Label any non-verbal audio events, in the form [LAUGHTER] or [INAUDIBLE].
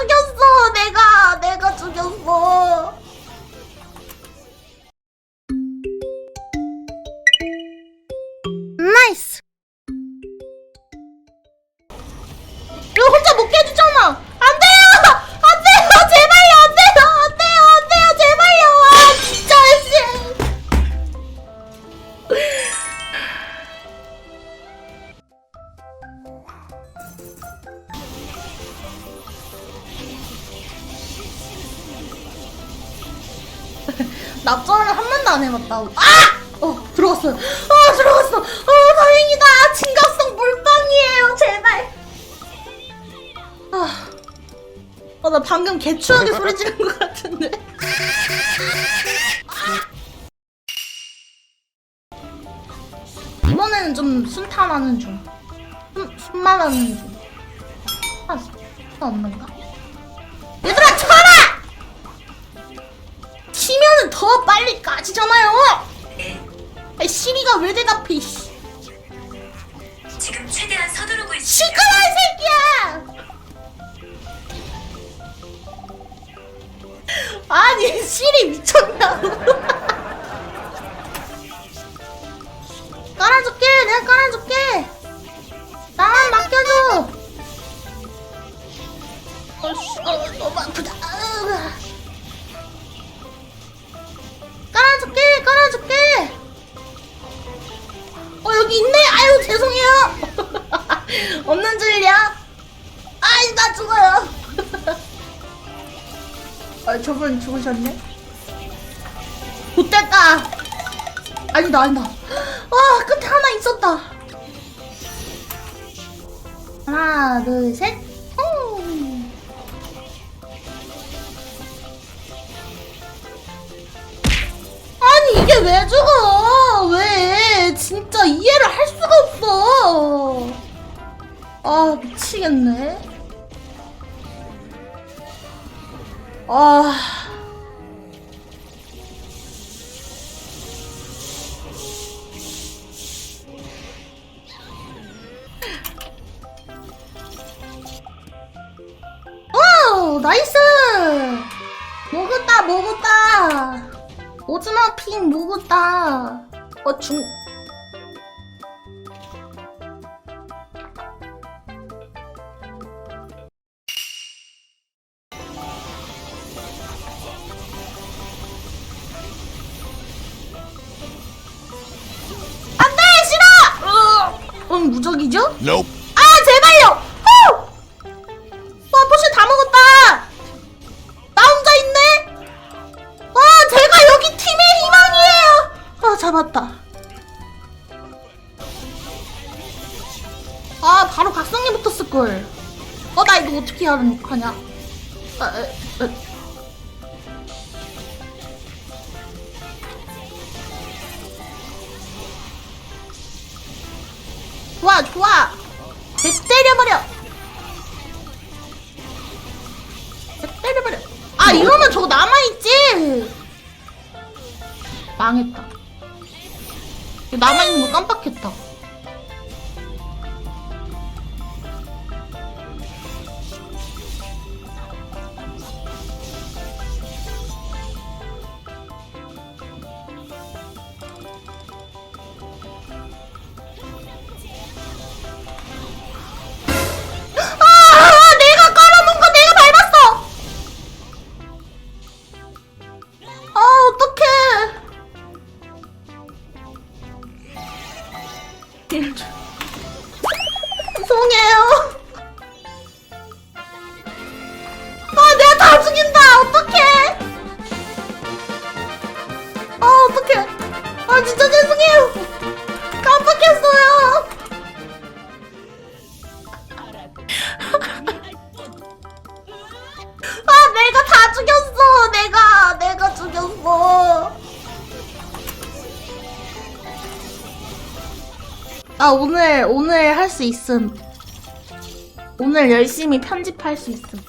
죽였어. 내가 내가 죽였어. [LAUGHS] 납전을 한 번도 안 해봤다. 아! 어 들어갔어요. 아 들어갔어. 어 다행이다. 진각성 물방이에요. 제발. 아, 어, 나 방금 개추하게 소리 지른 것 같은데. [LAUGHS] 이번에는 좀 순탄하는 중. 순, 순만하는 중. 아, 순 없는가? 더 빨리 까지잖아요! 아이, 시리가 왜 대답해. 지금 최대한 서두르고 있습니다. 시끄러, 이 새끼야! 아니, 시리 미쳤나? 깔아줄게, 내가 깔아줄게! 나만 맡겨줘! 어 씨, 어, 너무 아프다. 아, 저분 죽으셨네? 못됐다! 아니다, 아니다. 와, 끝에 하나 있었다. 하나, 둘, 셋. 음. 아니, 이게 왜 죽어? 왜? 진짜 이해를 할 수가 없어. 아, 미치겠네. 아. 와우, 나이스! 먹었다, 먹었다! 오즈마 핑 먹었다! 어, 중, 무적이죠? Nope. 아, 제발요! 후! 와, 포션 다 먹었다! 나 혼자 있네? 와, 제가 여기 팀의 희망이에요! 아, 잡았다. 아, 바로 각성기 붙었을걸. 어, 나 이거 어떻게 하냐? 아, 에, 에. 좋아, 좋아! 대 때려버려! 대 때려버려! 아, 이러면 저거 남아있지! 망했다. 남아있는 거 깜빡했다. 아, 진짜 죄송해요. 깜빡했어요. 아, 내가 다 죽였어. 내가, 내가 죽였어. 아, 오늘, 오늘 할 수 있음. 오늘 열심히 편집할 수 있음.